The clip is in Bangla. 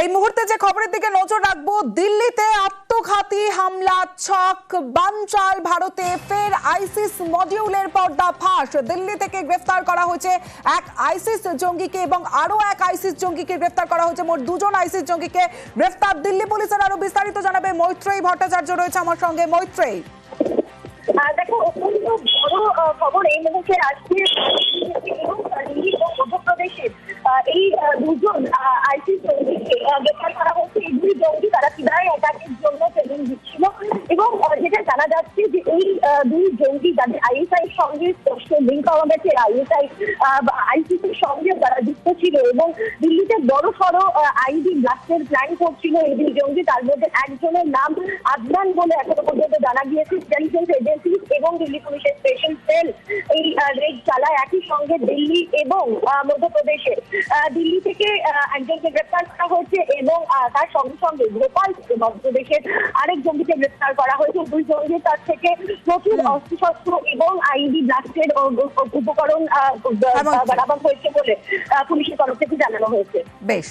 এই মুহূর্তে যে খবরের দিকে নজর রাখব, দিল্লিতে আত্মঘাতী হামলা, ছক, বানচাল, ভারতে ফের আইসিস মডিউলের পর্দা ফাঁস। দিল্লি থেকে গ্রেফতার করা হয়েছে এক আইসিস জঙ্গিকে এবং আরও এক আইসিস জঙ্গিকে গ্রেফতার করা হয়েছে। মোট দুজন আইসিস জঙ্গিকে গ্রেফতার। দিল্লি পুলিশের আরও বিস্তারিত জানাবে মৈত্রেয়ী ভট্টাচার্য রয়েছে আমার সঙ্গে। মৈত্রেয়ী। দেখো, অত্যন্ত বড় খবর এই মুহূর্তে আসছে এই দুজন আইসিস জঙ্গিকে আহ, গ্রেফতার করা হয়েছে। এই জঙ্গি তারা কীভাবে অ্যাটাকের জন্য ট্রেনিং দিচ্ছিল? এবং যেটা জানা যাচ্ছে যে এই দুই জঙ্গি যাদের আইএসআই সঙ্গে স্পষ্ট লিঙ্ক পাওয়া গেছে আইএসআই আইসিসির সঙ্গে যারা যুক্ত ছিল এবং দিল্লিতে বড় সড়ো আইডি ব্লাস্টের প্ল্যান করছিল এই দুই জঙ্গি তার মধ্যে একজনের নাম আদনান বলে এখনও পর্যন্ত জানা গিয়েছে। ইন্টেলিজেন্স এজেন্সি এবং দিল্লি পুলিশের স্পেশাল সেল এই রেড চালায় একই সঙ্গে দিল্লি এবং মধ্যপ্রদেশে। দিল্লি থেকে একজনকে গ্রেপ্তার করা হয়েছে এবং তার সঙ্গে সঙ্গে ভোপাল থেকে মধ্যপ্রদেশের আরেক জঙ্গিকে গ্রেপ্তার করা হয়েছে। দুই জঙ্গির কাছ থেকে প্রচুর অস্ত্রশস্ত্র এবং আইডি ব্লাস্টের উপকরণ বরাবর হয়েছে বলে পুলিশের তরফ থেকে জানানো হয়েছে। বেশ।